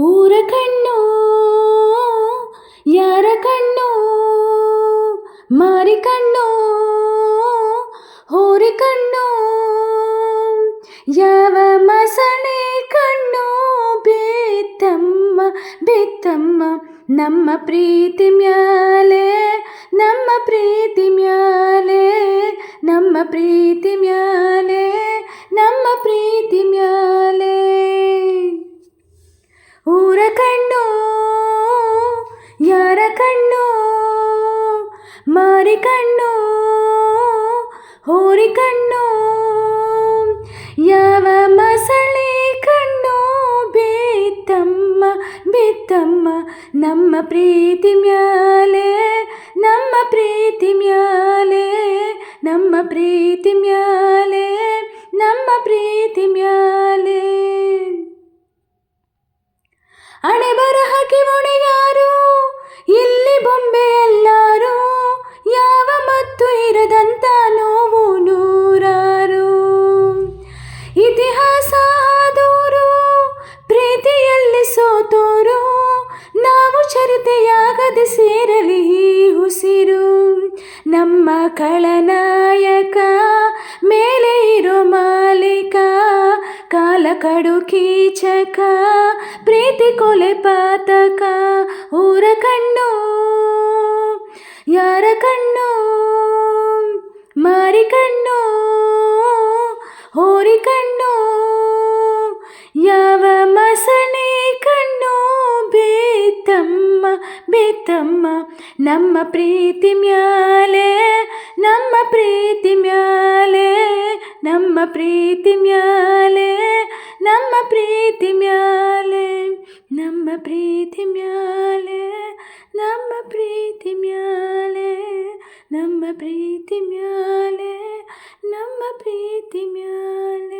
ಊರ ಕಣ್ಣು ಯಾರ ಕಣ್ಣು ಮಾರಿ ಕಣ್ಣು ಹೋರಿ ಕಣ್ಣು ಯಾವ ಮಸಣೆ ಕಣ್ಣು ಬೇತಮ್ಮ ಬೇತಮ್ಮ ನಮ್ಮ ಪ್ರೀತಿ ಮ್ಯಾಲೆ ನಮ್ಮ ಪ್ರೀತಿ ಮ್ಯಾಲೆ ನಮ್ಮ ಪ್ರೀತಿ ಕಣ್ಣು, ಮಾರಿ ಕಣ್ಣು, ಹೋರಿ ಕಣ್ಣು, ಯಾವ ಮಸಳೆ ಕಣ್ಣು ಬೇತಮ್ಮ ಬೇತಮ್ಮ ನಮ್ಮ ಪ್ರೀತಿ ಮ್ಯಾಲೆ, ನಮ್ಮ ಪ್ರೀತಿ ಮ್ಯಾಲೆ, ನಮ್ಮ ಪ್ರೀತಿ ಮ್ಯಾಲೆ, ನಮ್ಮ ಪ್ರೀತಿ ಮ್ಯಾಲೆ. ಇತಿಹಾಸ ಆದೋರು, ಪ್ರೀತಿಯಲ್ಲಿ ಸೋತೋರು, ನಾವು ಚರಿತೆಯಾಗದೆ ಸೇರಲಿ ಹುಸಿರು ನಮ್ಮ ಖಳನಾಯಕ, ಮೇಲೆ ಇರೋ ಮಾಲೀಕ, ಕಾಲ ಕಡು ಕೀಚಕ ಪ್ರೀತಿ ಕೊಲೆ ಪಾತಕ, ಊರ ಕಣ್ಣು, ಯಾರ ಕಣ್ಣು, ಮಾರಿ ಕಣ್ಣು, ಹೋರಿ ಬೇತಮ್ಮ, ನಮ್ಮ ಪ್ರೀತಿ ಮ್ಯಾಲೆ, ನಮ್ಮ ಪ್ರೀತಿ ಮ್ಯಾಲೆ, ನಮ್ಮ ಪ್ರೀತಿ ಮ್ಯಾಲೆ, ನಮ್ಮ ಪ್ರೀತಿ ಮ್ಯಾಲೆ, ನಮ್ಮ ಪ್ರೀತಿ ಮ್ಯಾಲೆ, ನಮ್ಮ ಪ್ರೀತಿ ಮ್ಯಾಲೆ, ನಮ್ಮ ಪ್ರೀತಿ ಮ್ಯಾಲೆ, ನಮ್ಮ ಪ್ರೀತಿ ಮ್ಯಾಲೆ.